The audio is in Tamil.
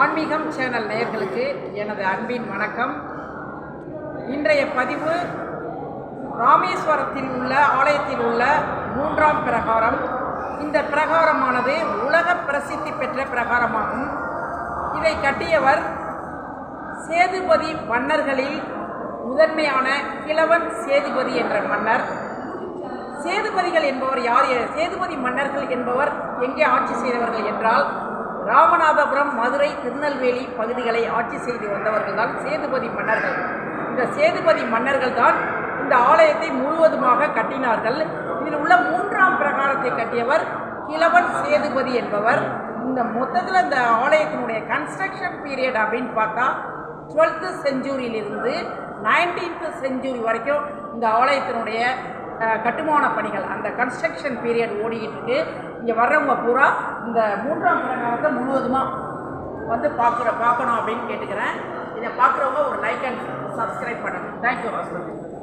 ஆன்மீகம் சேனல் நேயர்களுக்கு எனது அன்பின் வணக்கம். இன்றைய பதிவு ராமேஸ்வரத்தில் உள்ள ஆலயத்தில் உள்ள மூன்றாம் பிரகாரம். இந்த பிரகாரமானது உலக பிரசித்தி பெற்ற பிரகாரமாகும். இதை கட்டியவர் சேதுபதி மன்னர்களில் முதன்மையான கிழவன் சேதுபதி என்ற மன்னர். சேதுபதிகள் என்பவர் யார்? சேதுபதி மன்னர்கள் என்பவர் எங்கே ஆட்சி செய்தவர்கள் என்றால் ராமநாதபுரம் மதுரை திருநெல்வேலி பகுதிகளை ஆட்சி செய்து வந்தவர்கள் தான் சேதுபதி மன்னர்கள். இந்த சேதுபதி மன்னர்கள் தான் இந்த ஆலயத்தை முழுவதுமாக கட்டினார்கள். இதில் உள்ள மூன்றாம் பிரகாரத்தை கட்டியவர் கிழவன் சேதுபதி என்பவர். இந்த மொத்தத்தில் இந்த ஆலயத்தினுடைய கன்ஸ்ட்ரக்ஷன் பீரியட் அப்படின்னு பார்த்தா டுவெல்த்து செஞ்சுரியிலிருந்து நைன்டீன்த்து செஞ்சுரி வரைக்கும் இந்த ஆலயத்தினுடைய கட்டுமான பணிகள் அந்த கன்ஸ்ட்ரக்ஷன் பீரியட் ஓடிக்கிட்டு இருக்கு. இங்கே வர்றவங்க பூரா இந்த மூன்றாம் பிரகாரத்தை முழுவதுமாக வந்து பார்க்குற பார்க்கணும் அப்படின்னு கேட்டுக்கிறேன். இதை பார்க்குறவங்க ஒரு லைக் அண்ட் சப்ஸ்கிரைப் பண்ணணும். Thank you hospital